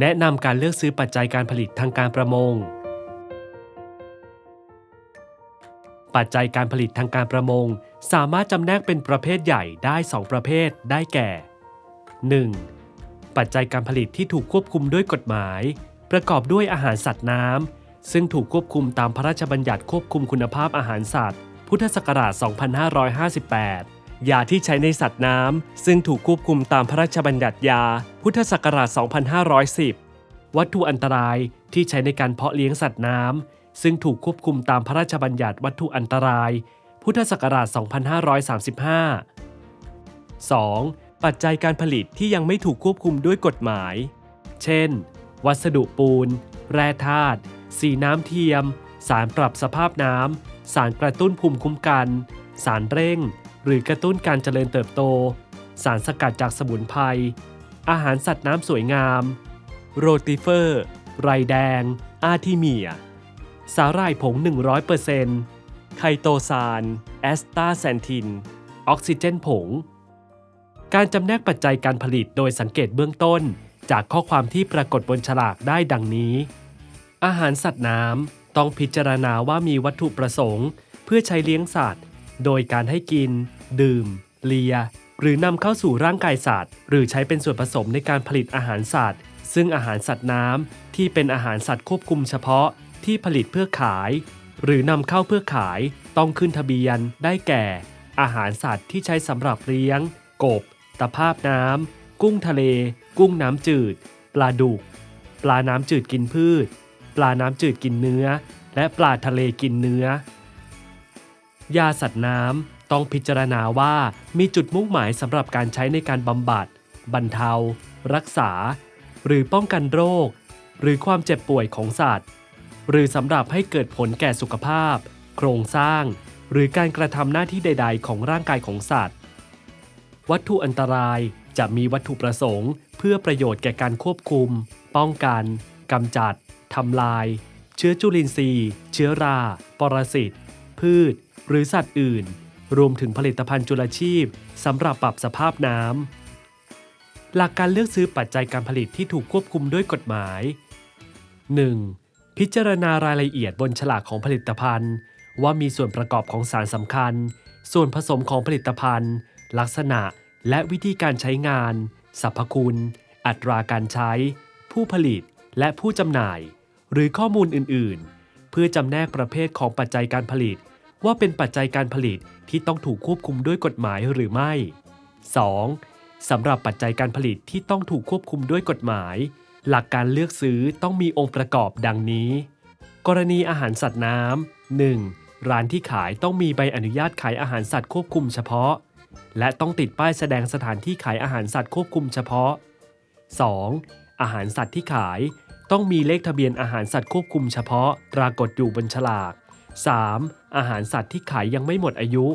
แนะนำการเลือกซื้อปัจจัยการผลิตทางการประมง ปัจจัยการผลิตทางการประมง สามารถจำแนกเป็นประเภทใหญ่ได้ 2 ประเภทได้แก่ 1. ปัจจัยการผลิตที่ถูกควบคุมด้วยกฎหมาย ประกอบด้วยอาหารสัตว์น้ำ ซึ่งถูกควบคุมตามพระราชบัญญัติควบคุมคุณภาพอาหารสัตว์ พุทธศักราช 2558 ยาที่ใช้ในสัตว์น้ำซึ่งถูกควบคุมตามพระราชบัญญัติยา พุทธศักราช 2510 วัตถุอันตรายที่ใช้ในการเพาะเลี้ยงสัตว์น้ำซึ่งถูกควบคุมตามพระราชบัญญัติวัตถุอันตราย พุทธศักราช 2535 2. ปัจจัยการผลิตที่ยังไม่ถูกควบคุมด้วยกฎหมาย เช่น วัสดุปูน แร่ธาตุ สีน้ำเทียม สารปรับสภาพน้ำ สารกระตุ้นภูมิคุ้มกัน สารเร่ง หรือกระตุ้นการเจริญเติบโต สารสกัดจากสมุนไพร อาหารสัตว์น้ำสวยงาม โรติเฟอร์ ไรแดง อาร์ทิเมีย สาหร่ายผง 100%ไคโตซาน แอสตาแซนทิน ออกซิเจนผง การจำแนกปัจจัยการผลิตโดยสังเกตเบื้องต้น จากข้อความที่ปรากฏบนฉลากได้ดังนี้ อาหารสัตว์น้ำต้องพิจารณาว่ามีวัตถุประสงค์ เพื่อใช้เลี้ยงสัตว์ โดยการให้กิน ดื่ม เลีย หรือนำเข้าสู่ร่างกายสัตว์ หรือใช้เป็นส่วนผสมในการผลิตอาหารสัตว์ ซึ่งอาหารสัตว์น้ำที่เป็นอาหารสัตว์ควบคุมเฉพาะที่ผลิตเพื่อขาย หรือนำเข้าเพื่อขายต้องขึ้นทะเบียนได้แก่ อาหารสัตว์ที่ใช้สำหรับเลี้ยง กบ ตะภาพน้ำกุ้งทะเล กุ้งน้ำจืด ปลาดุก ปลาน้ำจืดกินพืช ปลาน้ำจืดกินเนื้อ และปลาทะเลกินเนื้อ ยาสัตว์น้ำต้องพิจารณาว่ามีจุดมุ่งหมายสำหรับการใช้ในการบำบัด บรรเทา รักษา หรือป้องกันโรค หรือความเจ็บป่วยของสัตว์ หรือสำหรับให้เกิดผลแก่สุขภาพ โครงสร้าง หรือการกระทำหน้าที่ใด ๆ ของร่างกายของสัตว์ วัตถุอันตรายจะมีวัตถุประสงค์ เพื่อประโยชน์แก่การควบคุม ป้องกันกำจัดทำลาย เชื้อจุลินทรีย์ เชื้อรา ปรสิต พืช หรือสัตว์อื่น รวมถึงผลิตภัณฑ์จุลชีพสำหรับปรับสภาพน้ำ หลักการเลือกซื้อปัจจัยการผลิตที่ถูกควบคุมด้วยกฎหมาย 1. พิจารณารายละเอียดบนฉลากของผลิตภัณฑ์ ว่ามีส่วนประกอบของสารสำคัญ ส่วนผสมของผลิตภัณฑ์ ลักษณะและวิธีการใช้งาน สรรพคุณ อัตราการใช้ ผู้ผลิตและผู้จำหน่าย หรือข้อมูลอื่น ๆ เพื่อจำแนกประเภทของปัจจัยการผลิต ว่าเป็นปัจจัยการผลิตที่ต้องถูกควบคุมด้วยกฎหมายหรือไม่ 2. สำหรับปัจจัยการผลิตที่ต้องถูกควบคุมด้วยกฎหมาย หลักการเลือกซื้อต้องมีองค์ประกอบดังนี้ กรณีอาหารสัตว์น้ำ 1. ร้านที่ขายต้องมีใบอนุญาตขายอาหารสัตว์ควบคุมเฉพาะ และต้องติดป้ายแสดงสถานที่ขายอาหารสัตว์ควบคุมเฉพาะ 2. อาหารสัตว์ที่ขายต้องมีเลขทะเบียนอาหารสัตว์ควบคุมเฉพาะ ปรากฏอยู่บนฉลาก 3. อาหารสัตว์ที่ขายยังไม่หมดอายุ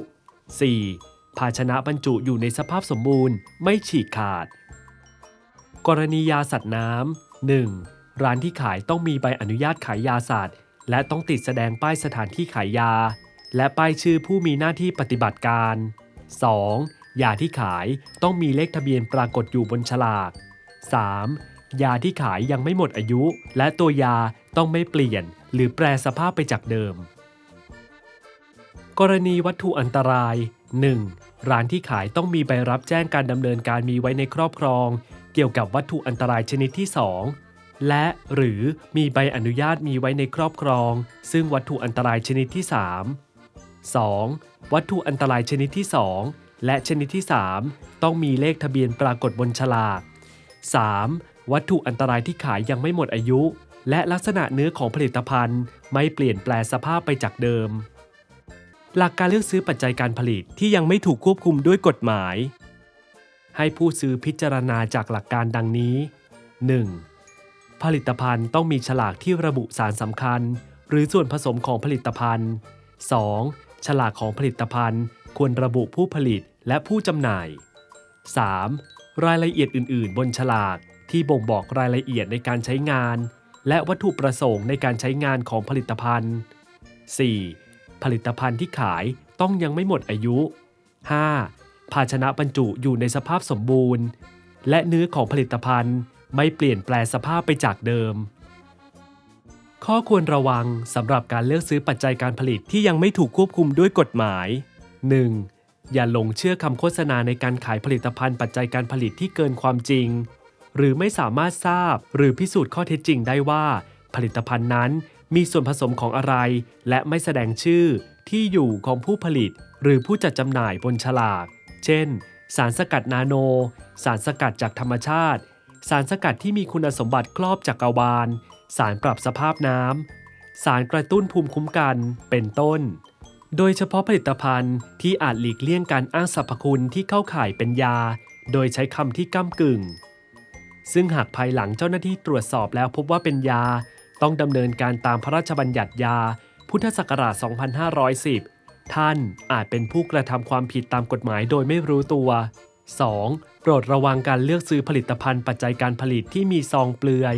4. ภาชนะบรรจุอยู่ในสภาพสมบูรณ์ ไม่ฉีกขาด กรณียาสัตว์น้ำ 1. ร้านที่ขายต้องมีใบอนุญาตขายยาสัตว์ และต้องติดแสดงป้ายสถานที่ขายยา และป้ายชื่อผู้มีหน้าที่ปฏิบัติการ 2. ยาที่ขายต้องมีเลขทะเบียนปรากฏอยู่บนฉลาก 3. ยาที่ขายยังไม่หมดอายุ และตัวยาต้องไม่เปลี่ยน หรือแปรสภาพไปจากเดิม กรณีวัตถุอันตราย 1. ร้านที่ขายต้องมีใบรับแจ้งการดำเนินการมีไว้ในครอบครอง เกี่ยวกับวัตถุอันตรายชนิดที่ 2 และหรือมีใบอนุญาตมีไว้ในครอบครอง ซึ่งวัตถุอันตรายชนิดที่ 3 2. วัตถุอันตรายชนิดที่ 2 และชนิดที่ 3 ต้องมีเลขทะเบียนปรากฏบนฉลาก 3. วัตถุอันตรายที่ขายยังไม่หมดอายุ และลักษณะเนื้อของผลิตภัณฑ์ ไม่เปลี่ยนแปลสภาพไปจากเดิม หลักการเลือกซื้อปัจจัยการผลิตที่ยังไม่ถูกควบคุมด้วยกฎหมาย ให้ผู้ซื้อพิจารณาจากหลักการดังนี้ 1. ผลิตภัณฑ์ต้องมีฉลากที่ระบุสารสำคัญ หรือส่วนผสมของผลิตภัณฑ์ 2. ฉลากของผลิตภัณฑ์ ควรระบุผู้ผลิตและผู้จำหน่าย 3. รายละเอียดอื่น ๆ บนฉลากที่บ่งบอกรายละเอียดในการใช้งาน และวัตถุประสงค์ในการใช้งานของผลิตภัณฑ์ 4. ผลิตภัณฑ์ที่ขายต้องยังไม่หมดอายุ 5. ภาชนะบรรจุอยู่ในสภาพสมบูรณ์ และเนื้อของผลิตภัณฑ์ไม่เปลี่ยนแปลสภาพไปจากเดิม ข้อควรระวังสำหรับการเลือกซื้อปัจจัยการผลิตที่ยังไม่ถูกควบคุมด้วยกฎหมาย 1. อย่าหลงเชื่อคำโฆษณาในการขายผลิตภัณฑ์ปัจจัยการผลิตที่เกินความจริง หรือไม่สามารถทราบหรือพิสูจน์ข้อเท็จจริงได้ว่า ผลิตภัณฑ์นั้น มีส่วนผสมของอะไร และไม่แสดงชื่อที่อยู่ของผู้ผลิต หรือผู้จัดจำหน่ายบนฉลาก เช่น สารสกัดนาโน สารสกัดจากธรรมชาติ สารสกัดที่มีคุณสมบัติครอบจักรวาล สารปรับสภาพน้ำ สารกระตุ้นภูมิคุ้มกัน เป็นต้น โดยเฉพาะผลิตภัณฑ์ที่อาจหลีกเลี่ยงการอ้างสรรพคุณที่เข้าข่ายเป็นยา โดยใช้คำที่ก้ากึ่ง ซึ่งหากภายหลังเจ้าหน้าที่ตรวจสอบแล้วพบว่าเป็นยา ต้องดำเนินการตามพระราชบัญญัติยา พุทธศักราช 2510 ท่านอาจเป็นผู้กระทำความผิดตามกฎหมายโดยไม่รู้ตัว 2. โปรดระวังการเลือกซื้อผลิตภัณฑ์ปัจจัยการผลิตที่มีซองเปลือย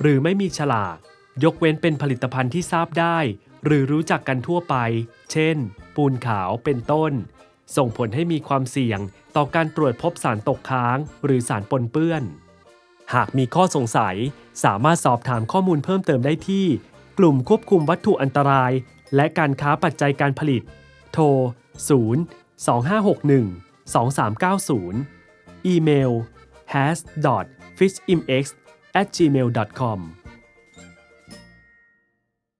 หรือไม่มีฉลาก ยกเว้นเป็นผลิตภัณฑ์ที่ทราบได้ หรือรู้จักกันทั่วไป เช่น ปูนขาวเป็นต้น ส่งผลให้มีความเสี่ยงต่อการตรวจพบสารตกค้าง หรือสารปนเปื้อน หากมีข้อสงสัย สามารถสอบถามข้อมูลเพิ่มเติมได้ที่ กลุ่มควบคุมวัตถุอันตราย และการค้าปัจจัยการผลิต โทร 0 2561 2390 อีเมล has fishimx gmail com